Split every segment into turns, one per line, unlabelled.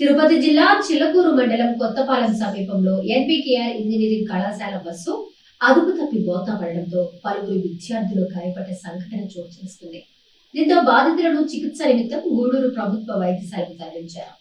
తిరుపతి జిల్లా చిల్లకూరు మండలం కొత్తపాలెం సమీపంలో ఎన్పికేఆర్ ఇంజనీరింగ్ కళాశాల బస్సు అదుపు తప్పి బోతా పడడంతో పలువురు విద్యార్థులు గాయపడ్డ సంఘటన చోటు చేసుకుంది. దీంతో బాధితులను చికిత్స నిమిత్తం గూడూరు ప్రభుత్వ వైద్యశాలకు తరలించారు.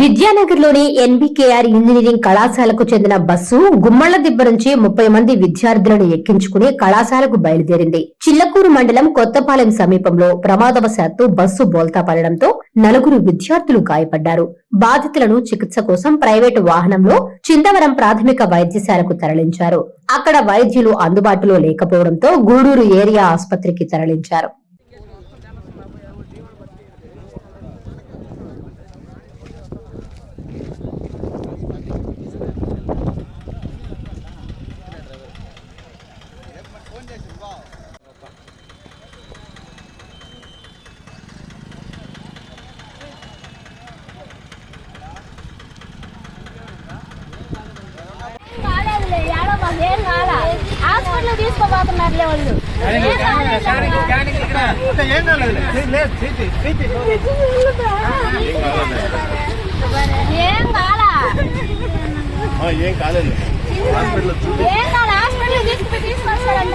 విద్యానగర్లోని ఎన్బికేఆర్ ఇంజనీరింగ్ కళాశాలకు చెందిన బస్సు గుమ్మళ్ళ దిబ్బ నుంచి ముప్పై మంది విద్యార్థులను ఎక్కించుకుని కళాశాలకు బయలుదేరింది. చిల్లకూరు మండలం కొత్తపాలెం సమీపంలో ప్రమాదవశాత్తు బస్సు బోల్తా పడడంతో నలుగురు విద్యార్థులు గాయపడ్డారు. బాధితులను చికిత్స కోసం ప్రైవేటు వాహనంలో చిందవరం ప్రాథమిక వైద్యశాలకు తరలించారు. అక్కడ వైద్యులు అందుబాటులో లేకపోవడంతో గూడూరు ఏరియా ఆసుపత్రికి తరలించారు.
ఏం కాలా. హాస్పిటల్ తీసుకోబోతున్నారులే వాళ్ళు ఏం కాలేదు. ఏం కాలా
ఏం కాలేదు
ఏం కాదు హాస్పిటల్ తీసుకుపోయి తీసుకొస్తారంట